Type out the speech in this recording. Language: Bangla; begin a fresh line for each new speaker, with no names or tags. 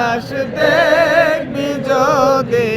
বাতাস দেখবি যদি